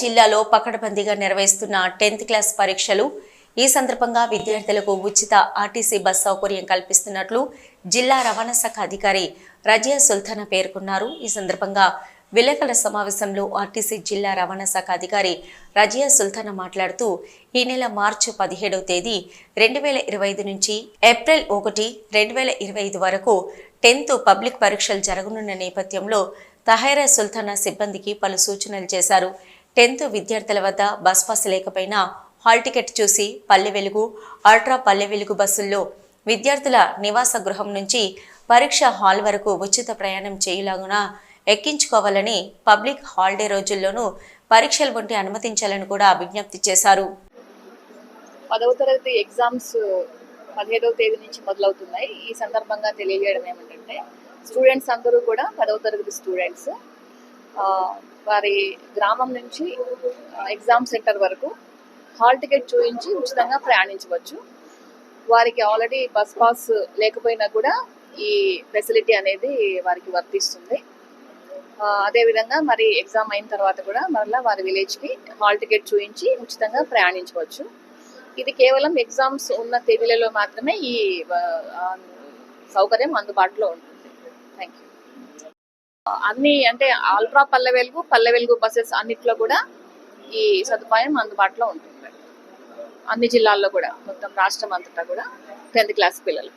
జిల్లాలో పకడ్బందీగా నిర్వహిస్తున్న టెన్త్ క్లాస్ పరీక్షలు ఈ సందర్భంగా విద్యార్థులకు ఉచిత ఆర్టీసీ బస్ సౌకర్యం కల్పిస్తున్నట్లు జిల్లా రవాణా శాఖ అధికారి రజియా సుల్తానా పేర్కొన్నారు. ఈ సందర్భంగా విలేకరుల సమావేశంలో ఆర్టీసీ జిల్లా రవాణా శాఖ అధికారి రజియా సుల్తానా మాట్లాడుతూ ఈ నెల మార్చి పదిహేడవ తేదీ రెండు వేల ఇరవై ఐదు నుంచి ఏప్రిల్ ఒకటి రెండు వేల ఇరవై ఐదు వరకు టెన్త్ పబ్లిక్ పరీక్షలు జరగనున్న నేపథ్యంలో తహైరా సుల్తానా సిబ్బందికి పలు సూచనలు చేశారు. టెన్త్ విద్యార్థుల వద్ద బస్ పాస్ లేకపోయినా హాల్ టికెట్ చూసి పల్లె వెలుగు అల్ట్రా పల్లె వెలుగు బస్సుల్లో విద్యార్థుల నివాస గృహం నుంచి పరీక్ష హాల్ వరకు ఉచిత ప్రయాణం చేయలాగున ఎక్కించుకోవాలని పబ్లిక్ హాలిడే రోజుల్లోనూ పరీక్షలు ఉంటే అనుమతించాలని కూడా విజ్ఞప్తి చేశారు. పదవ తరగతి ఎగ్జామ్స్ పదిహేదవ తేదీ నుంచి మొదలవుతున్నాయి. ఈ సందర్భంగా తెలియజేయడం ఏమిటంటే స్టూడెంట్స్ అందరూ కూడా పదవ తరగతి స్టూడెంట్స్ వారి గ్రామం నుంచి ఎగ్జామ్ సెంటర్ వరకు హాల్ టికెట్ చూపించి ఉచితంగా ప్రయాణించవచ్చు. వారికి ఆల్రెడీ బస్ పాస్ లేకపోయినా కూడా ఈ ఫెసిలిటీ అనేది వారికి వర్తిస్తుంది. అదేవిధంగా మరి ఎగ్జామ్ అయిన తర్వాత కూడా మరలా వారి విలేజ్కి హాల్ టికెట్ చూపించి ఉచితంగా ప్రయాణించవచ్చు. ఇది కేవలం ఎగ్జామ్స్ ఉన్న తేదీలలో మాత్రమే ఈ సౌకర్యం అందుబాటులో ఉంటుంది. థ్యాంక్ యూ అన్ని అంటే ఆల్ట్రా పల్లె వెలుగు పల్లె వెలుగు బస్సెస్ అన్నిట్లో కూడా ఈ సదుపాయం అందుబాటులో ఉంటుంది. అన్ని జిల్లాల్లో కూడా మొత్తం రాష్ట్రం అంతటా కూడా టెన్త్ క్లాస్ పిల్లలు